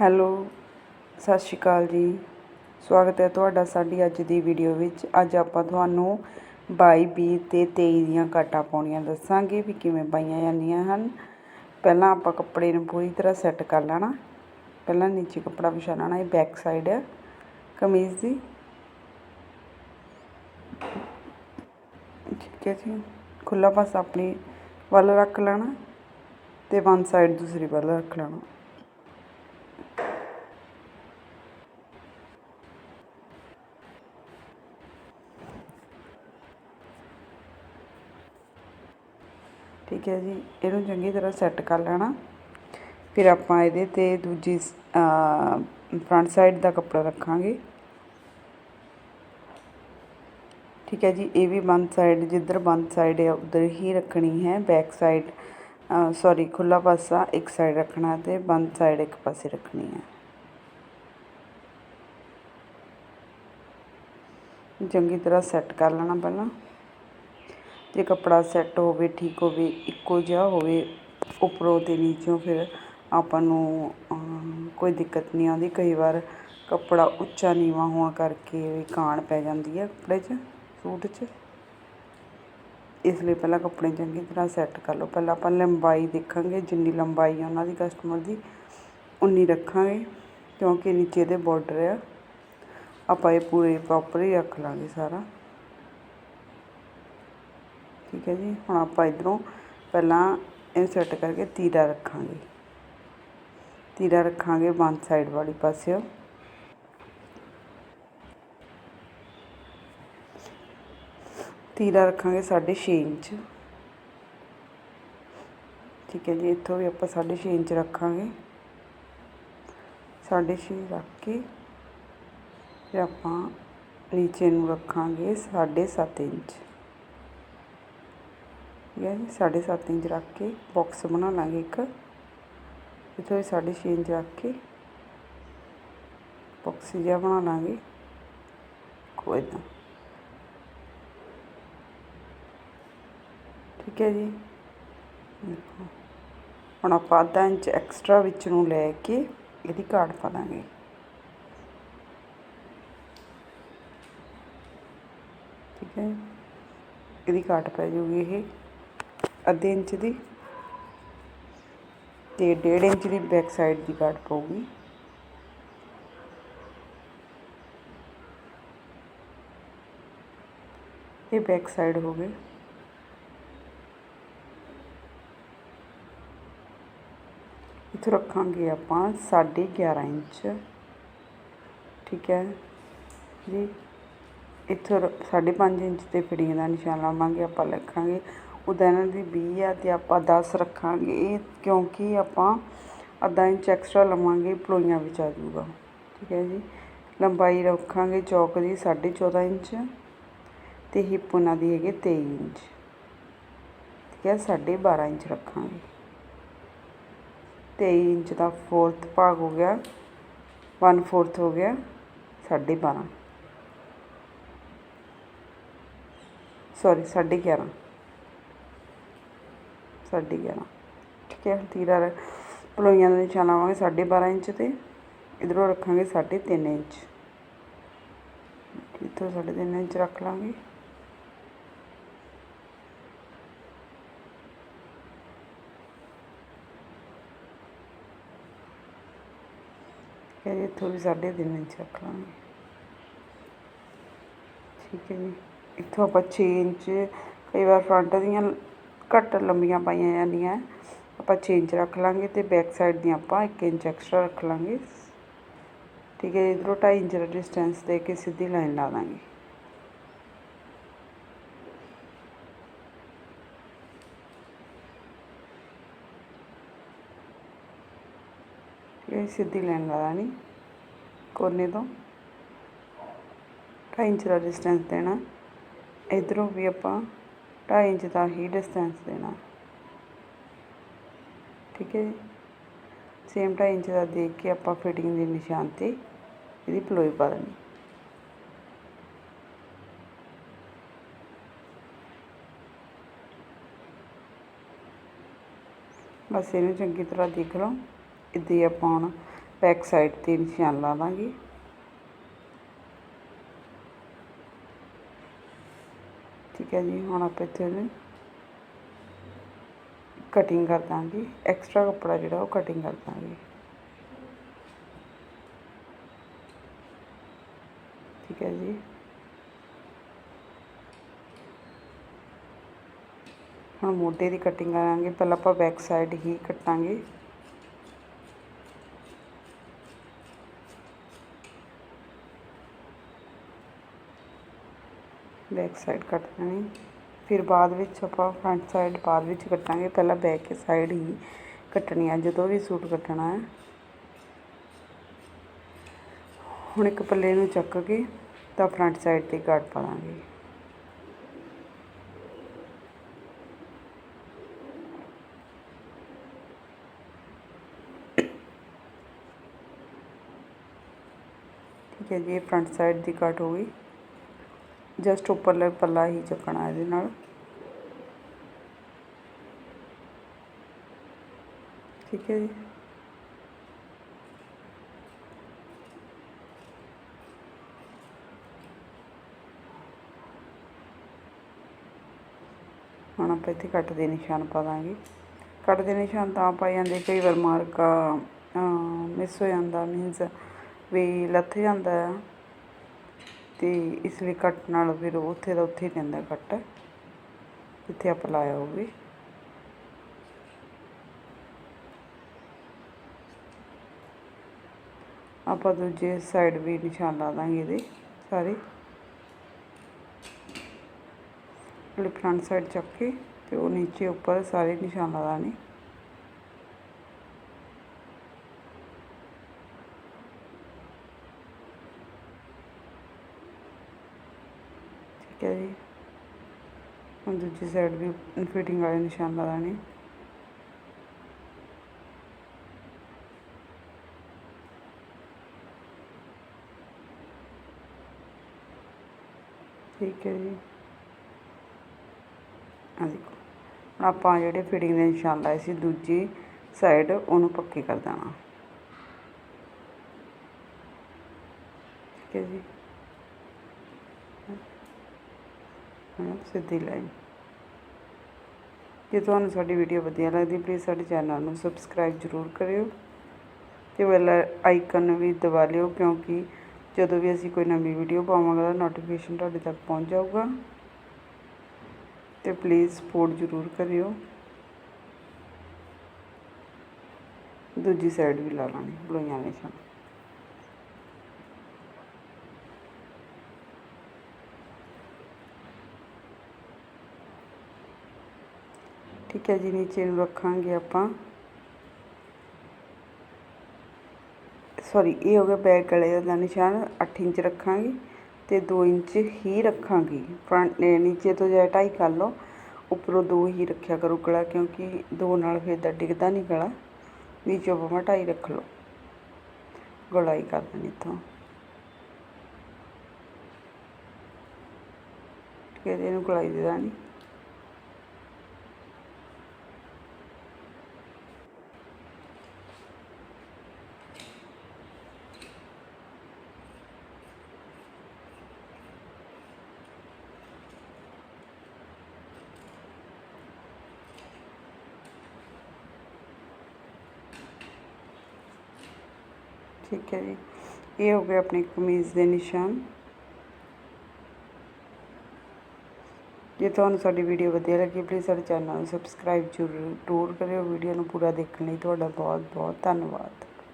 Hello, ਸਤਿ ਸ਼੍ਰੀ ਅਕਾਲ ਜੀ। ਸਵਾਗਤ ਹੈ ਤੁਹਾਡਾ ਸਾਡੀ ਅੱਜ ਦੀ ਵੀਡੀਓ ਵਿੱਚ। ਅੱਜ ਆਪਾਂ ਤੁਹਾਨੂੰ 22 ਵੀਹ ਤੇ 23 ਦੀਆਂ ਕਾਟਾਂ ਪਾਉਣੀਆਂ ਦੱਸਾਂਗੇ ਵੀ ਕਿਵੇਂ ਪਾਈਆਂ ਜਾਂਦੀਆਂ ਹਨ। ਪਹਿਲਾਂ ਆਪਾਂ ਕੱਪੜੇ ਨੂੰ ਪੂਰੀ ਤਰ੍ਹਾਂ ਸੈੱਟ ਕਰ ਲੈਣਾ। ਪਹਿਲਾਂ ਨੀਚੇ ਕੱਪੜਾ ਵਿਛਾ ਲੈਣਾ, ਇਹ ਬੈਕ ਸਾਈਡ ਹੈ ਕਮੀਜ਼ ਦੀ। ਠੀਕ ਹੈ ਜੀ। ਖੁੱਲਾ ਪਾਸਾ ਆਪਣੀ ਵੱਲ ਰੱਖ ਲੈਣਾ ਤੇ ਵਨ ਸਾਈਡ ਦੂਸਰੀ ਵੱਲ ਰੱਖ ਲੈਣਾ। ਠੀਕ ਹੈ ਜੀ, ਇਹਨੂੰ ਚੰਗੀ ਤਰ੍ਹਾਂ ਸੈੱਟ ਕਰ ਲੈਣਾ। ਫਿਰ ਆਪਾਂ ਇਹਦੇ ਤੇ ਦੂਜੀ ਫਰੰਟ ਸਾਈਡ ਦਾ ਕੱਪੜਾ ਰੱਖਾਂਗੇ। ਠੀਕ ਹੈ ਜੀ, ਇਹ ਵੀ ਬੰਦ ਸਾਈਡ ਜਿੱਧਰ ਬੰਦ ਸਾਈਡ ਹੈ, ਉਧਰ ਹੀ ਰੱਖਣੀ ਹੈ। ਬੈਕ ਸਾਈਡ ਸੌਰੀ ਖੁੱਲਾ ਪਾਸਾ ਇੱਕ ਸਾਈਡ ਰੱਖਣਾ ਤੇ ਬੰਦ ਸਾਈਡ ਇੱਕ ਪਾਸੇ ਰੱਖਣੀ ਹੈ। ਚੰਗੀ ਤਰ੍ਹਾਂ ਸੈੱਟ ਕਰ ਲੈਣਾ ਪਹਿਲਾਂ। ਜੇ ਕੱਪੜਾ ਸੈੱਟ ਹੋਵੇ, ਠੀਕ ਹੋਵੇ, ਇੱਕੋ ਜਿਹਾ ਹੋਵੇ, ਉੱਪਰੋਂ ਅਤੇ ਨੀਚੋਂ ਫਿਰ ਆਪਾਂ ਨੂੰ ਕੋਈ ਦਿੱਕਤ ਨਹੀਂ ਆਉਂਦੀ। ਕਈ ਵਾਰ ਕੱਪੜਾ ਉੱਚਾ ਨੀਵਾਂ ਹੋਣ ਕਰਕੇ ਵੀ ਕਾਣ ਪੈ ਜਾਂਦੀ ਹੈ ਕੱਪੜੇ 'ਚ, ਸੂਟ 'ਚ। ਇਸ ਲਈ ਪਹਿਲਾਂ ਕੱਪੜੇ ਚੰਗੀ ਤਰ੍ਹਾਂ ਸੈੱਟ ਕਰ ਲਓ। ਪਹਿਲਾਂ ਆਪਾਂ ਲੰਬਾਈ ਦੇਖਾਂਗੇ, ਜਿੰਨੀ ਲੰਬਾਈ ਆ ਉਹਨਾਂ ਦੀ ਕਸਟਮਰ ਦੀ, ਉਨੀ ਰੱਖਾਂਗੇ, ਕਿਉਂਕਿ ਨੀਚੇ ਦੇ ਬਾਰਡਰ ਆ। ਆਪਾਂ ਇਹ ਪੂਰੇ ਪ੍ਰੋਪਰ ਹੀ ਰੱਖ ਲਾਂਗੇ ਸਾਰਾ। ਠੀਕ ਹੈ ਜੀ। ਹੁਣ ਆਪਾਂ ਇਧਰੋਂ ਪਹਿਲਾਂ ਇਹ ਸੈੱਟ ਕਰਕੇ ਤੀਰਾ ਰੱਖਾਂਗੇ। ਤੀਰਾ ਰੱਖਾਂਗੇ ਬੰਦ ਸਾਈਡ ਵਾਲੀ ਪਾਸਿਓ। ਤੀਰਾ ਰੱਖਾਂਗੇ 6.5 ਇੰਚ। ਠੀਕ ਹੈ ਜੀ, ਇੱਥੋਂ ਵੀ ਆਪਾਂ 6.5 ਇੰਚ ਰੱਖਾਂਗੇ। 6.5 ਰੱਖ ਕੇ ਫਿਰ ਆਪਾਂ ਨੀਚੇ ਨੂੰ ਰੱਖਾਂਗੇ 7.5 ਇੰਚ। ਠੀਕ ਹੈ ਜੀ 7.5 ਇੰਚ ਰੱਖ ਕੇ ਬਾਕਸ ਬਣਾ ਲਾਂਗੇ ਇੱਕ। ਇੱਥੋਂ 6.5 ਇੰਚ ਰੱਖ ਕੇ ਬਾਕਸ ਜਿਹਾ ਬਣਾ ਲਾਂਗੇ। ਕੋਈ ਨਾ ਠੀਕ ਹੈ ਜੀ। ਦੇਖੋ, ਹੁਣ ਆਪਾਂ ਅੱਧਾ ਇੰਚ ਐਕਸਟਰਾ ਵਿੱਚ ਨੂੰ ਲੈ ਕੇ ਇਹਦੀ ਕਾਟ ਪਾ ਦਾਂਗੇ। ਠੀਕ ਹੈ ਇਹਦੀ ਕਾਟ ਪੈ ਜੂਗੀ ਇਹ। ਅੱਧੇ ਇੰਚ ਦੀ ਤੇ 1.5 ਇੰਚ ਦੀ ਬੈਕ ਸਾਈਡ ਦੀ ਕੱਟ ਪਊਗੀ। ਇਹ ਬੈਕ ਸਾਈਡ ਹੋ ਗਈ ਇੱਥੇ ਰੱਖਾਂਗੇ ਆਪਾਂ 11.5 ਇੰਚ। ਠੀਕ ਹੈ ਜੀ। ਇੱਥੋਂ 5.5 ਇੰਚ ਤੇ ਫਿਟਿੰਗ ਦਾ ਨਿਸ਼ਾਨ ਲਾਵਾਂਗੇ, ਆਪਾਂ ਲਿਖਾਂਗੇ ਉਹਦਾ ਦੀ ਵੀਹ ਆ ਅਤੇ ਆਪਾਂ ਦਸ ਰੱਖਾਂਗੇ। ਇਹ ਕਿਉਂਕਿ ਆਪਾਂ ਅੱਧਾ ਇੰਚ ਐਕਸਟਰਾ ਲਵਾਂਗੇ, ਪਲੋਈਆਂ ਵਿੱਚ ਆ ਜਾਊਗਾ। ਠੀਕ ਹੈ ਜੀ? ਲੰਬਾਈ ਰੱਖਾਂਗੇ ਚੌਕ ਦੀ 14.5 ਇੰਚ ਤੇ ਹਿੱਪ ਉਹਨਾਂ ਦੀ ਹੈਗੀ 23 ਇੰਚ। ਠੀਕ ਹੈ? 12.5 ਇੰਚ ਰੱਖਾਂਗੇ। 23 ਇੰਚ ਦਾ ਫੋਰਥ ਭਾਗ ਹੋ ਗਿਆ। 1 ਫੋਰਥ ਹੋ ਗਿਆ। 12.5 ਸੌਰੀ 11.5 ਸਾਢੇ 11 ਠੀਕ ਹੈ, ਤੀਰਾ ਪਲੋਈਆਂ ਦਾ ਨਿਸ਼ਾਨ ਲਾਵਾਂਗੇ 12.5 ਇੰਚ ਤੇ, ਇਧਰੋਂ ਰੱਖਾਂਗੇ 3.5 ਇੰਚ। ਇੱਥੋਂ 3.5 ਇੰਚ ਰੱਖ ਲਾਂਗੇ। ਫਿਰ ਇੱਥੋਂ ਵੀ 3.5 ਇੰਚ ਰੱਖ ਲਾਂਗੇ। ਠੀਕ ਹੈ ਜੀ। ਇੱਥੋਂ ਆਪਾਂ 6 ਇੰਚ ਕਈ ਵਾਰ ਫਰੰਟ ਦੀਆਂ ਘੱਟ ਲੰਬੀਆਂ ਪਾਈਆਂ ਜਾਂਦੀਆਂ ਆਪਾਂ 6 ਇੰਚ ਰੱਖ ਲਾਂਗੇ ਤੇ ਬੈਕ ਸਾਈਡ ਦੀਆਂ ਆਪਾਂ 1 ਇੰਚ ਐਕਸਟਰਾ ਰੱਖ ਲਾਂਗੇ। ਠੀਕ ਹੈ ਇਧਰੋਂ 2.5 ਇੰਚ ਦਾ ਡਿਸਟੈਂਸ ਦੇ ਕੇ ਸਿੱਧੀ ਲਾਈਨ ਲਾ ਦਾਂਗੇ। ਇਹ ਸਿੱਧੀ ਲਾਈਨ ਲਾ ਦਾਂਗੇ, ਕੋਨੇ ਤੋਂ। 2.5 ਇੰਚ ਦਾ ਡਿਸਟੈਂਸ ਦੇਣਾ। ਇਧਰੋਂ ਵੀ ਆਪਾਂ 2.5 ਇੰਚ ਦਾ ਹੀ ਡਿਸਟੈਂਸ ਦੇਣਾ। ਠੀਕ ਹੈ ਜੀ? ਸੇਮ 2.5 ਇੰਚ ਦਾ ਦੇਖ ਕੇ ਆਪਾਂ ਫਿਟਿੰਗ ਦੇ ਨਿਸ਼ਾਨ ਤੇ ਇਹਦੀ ਪਲੋਈ ਪਾ ਦੇਣੀ ਬਸ ਇਹਨੂੰ ਚੰਗੀ ਤਰ੍ਹਾਂ ਦੇਖ ਲਓ। ਇੱਦਾਂ ਆਪਾਂ ਹੁਣ ਬੈਕ ਸਾਈਡ ਤੇ ਨਿਸ਼ਾਨ ਲਾ ਠੀਕ ਹੈ ਜੀ, ਹੁਣ ਆਪਾਂ ਇੱਥੇ ਉਹਨੂੰ ਕਟਿੰਗ ਕਰ ਦਾਂਗੇ ਐਕਸਟਰਾ ਕੱਪੜਾ ਜਿਹੜਾ ਉਹ ਕਟਿੰਗ ਕਰ ਦਾਂਗੇ। ਠੀਕ ਹੈ ਜੀ। ਹੁਣ ਮੋਢੇ ਦੀ ਕਟਿੰਗ ਕਰਾਂਗੇ, ਪਹਿਲਾਂ ਆਪਾਂ ਬੈਕ ਸਾਈਡ ਹੀ ਕੱਟਾਂਗੇ। ਬੈਕ ਸਾਈਡ ਕੱਟ ਲੈਣੀ ਫਿਰ ਬਾਅਦ ਵਿੱਚ ਆਪਾਂ ਫਰੰਟ ਸਾਈਡ ਬਾਅਦ ਵਿੱਚ ਕੱਟਾਂਗੇ। ਪਹਿਲਾਂ ਬੈਕ ਸਾਈਡ ਹੀ ਕੱਟਣੀ ਹੈ ਜਦੋਂ ਵੀ ਸੂਟ ਕੱਟਣਾ ਹੈ। ਹੁਣ ਇੱਕ ਪੱਲੇ ਨੂੰ ਚੱਕ ਕੇ ਤਾਂ ਫਰੰਟ ਸਾਈਡ ਤੇ ਕੱਟ ਪਾਵਾਂਗੇ ਠੀਕ ਹੈ ਜੀ, ਇਹ ਫਰੰਟ ਸਾਈਡ ਦੀ ਕੱਟ ਹੋ ਗਈ। ਜਸਟ ਉੱਪਰਲੇ ਪੱਲਾ ਹੀ ਚੱਕਣਾ ਇਹਦੇ ਨਾਲ। ਠੀਕ ਹੈ ਜੀ। ਹੁਣ ਆਪਾਂ ਇੱਥੇ ਕੱਟ ਦੇ ਨਿਸ਼ਾਨ ਪਾ ਦਾਂਗੇ। ਕੱਟ ਦੇ ਨਿਸ਼ਾਨ ਤਾਂ ਪਾ ਜਾਂਦੇ ਕਈ ਵਾਰ ਮਾਰਕਾ ਮਿਸ ਹੋ ਜਾਂਦਾ ਮੀਨਸ ਵੀ ਲੱਥ ਜਾਂਦਾ। ਆ ਤੇ ਇਸ ਲਈ ਕੱਟ ਨਾਲ ਫਿਰ ਉੱਥੇ ਦਾ ਉੱਥੇ ਹੀ ਰਹਿੰਦਾ ਕੱਟ ਜਿੱਥੇ ਆਪਾਂ ਲਾਇਆ ਹੋਵੇ। ਆਪਾਂ ਦੂਜੇ ਸਾਈਡ ਵੀ ਨਿਸ਼ਾਨ ਲਾ ਦਾਂਗੇ ਇਹਦੇ ਸਾਰੇ। ਜਿਹੜੇ ਫਰੰਟ ਸਾਈਡ ਚੱਕ ਕੇ ਤੇ ਉਹ ਨੀਚੇ ਉੱਪਰ ਸਾਰੇ ਨਿਸ਼ਾਨ ਲਾ ਦਾਣੇ ਠੀਕ ਹੈ ਜੀ। ਹੁਣ ਦੂਜੀ ਸਾਈਡ ਵੀ ਫਿਟਿੰਗ ਵਾਲੇ ਨਿਸ਼ਾਨ ਲਾ ਠੀਕ ਹੈ ਜੀ। ਆ ਦੇਖੋ, ਹੁਣ ਆਪਾਂ ਜਿਹੜੇ ਫਿਟਿੰਗ ਦੇ ਨਿਸ਼ਾਨ ਲਾਏ ਸੀ ਦੂਜੀ ਸਾਈਡ ਉਹਨੂੰ ਪੱਕੀ ਕਰ ਦੇਣਾ। ਠੀਕ ਹੈ ਜੀ। ਸਿੱਧੀ ਲਾਈਨ ਜੇ ਤੁਹਾਨੂੰ ਸਾਡੀ ਵੀਡੀਓ ਵਧੀਆ ਲੱਗਦੀ ਪਲੀਜ਼ ਸਾਡੇ ਚੈਨਲ ਨੂੰ ਸਬਸਕ੍ਰਾਈਬ ਜ਼ਰੂਰ ਕਰਿਓ ਤੇ ਬੈਲ ਆਈਕਨ ਵੀ ਦਬਾ ਲਿਓ, ਕਿਉਂਕਿ ਜਦੋਂ ਵੀ ਅਸੀਂ ਕੋਈ ਨਵੀਂ ਵੀਡੀਓ ਪਾਵਾਂਗੇ ਤਾਂ ਨੋਟੀਫਿਕੇਸ਼ਨ ਤੁਹਾਡੇ ਤੱਕ ਪਹੁੰਚ ਜਾਊਗਾ। ਤੇ ਪਲੀਜ਼ ਸਪੋਰਟ ਜ਼ਰੂਰ ਕਰਿਓ। ਦੂਜੀ ਸਾਈਡ ਵੀ ਲਾ ਲਾਣੀ ਬਲੋਈਆਂ ਨਿਸ਼ਾਨ ਠੀਕ ਹੈ ਜੀ, ਨੀਚੇ ਨੂੰ ਰੱਖਾਂਗੇ ਆਪਾਂ। ਸੌਰੀ ਇਹ ਹੋ ਗਿਆ ਬੈਕ ਗਲੇ ਦਾ ਨਿਸ਼ਾਨ 8 ਇੰਚ ਰੱਖਾਂਗੇ ਤੇ 2 ਇੰਚ ਹੀ ਰੱਖਾਂਗੇ। ਫਰੰਟ ਨੀਚੇ ਤੋਂ ਜੇ 2.5 ਕਰ ਲਓ, ਉੱਪਰੋਂ 2 ਹੀ ਰੱਖਿਆ ਕਰੋ ਗਲਾ, ਕਿਉਂਕਿ 2 ਨਾਲ ਫਿਰ ਦਾ ਡਿੱਗਦਾ ਨਹੀਂ ਗਲਾ। ਨੀਚੋਂ ਭਾਵੇਂ 2.5 ਰੱਖ ਲਓ। ਗਲਾਈ ਕਰ ਦੇਣੀ ਇੱਥੋਂ। ਠੀਕ ਹੈ ਜੀ, ਇਹਨੂੰ ਗਲਾਈ ਦੇ ਦੇਣੀ ਠੀਕ ਹੈ ਜੀ। ਇਹ ਹੋ ਗਏ ਆਪਣੇ ਕਮੀਜ਼ ਦੇ ਨਿਸ਼ਾਨ। ਜੇ ਤੁਹਾਨੂੰ ਸਾਡੀ ਵੀਡੀਓ ਵਧੀਆ ਲੱਗੀ ਪਲੀਜ਼ ਸਾਡੇ ਚੈਨਲ ਨੂੰ ਸਬਸਕ੍ਰਾਈਬ ਜ਼ਰੂਰ ਕਰਿਓ। ਵੀਡੀਓ ਨੂੰ ਪੂਰਾ ਦੇਖਣ ਲਈ ਤੁਹਾਡਾ ਬਹੁਤ ਬਹੁਤ ਧੰਨਵਾਦ।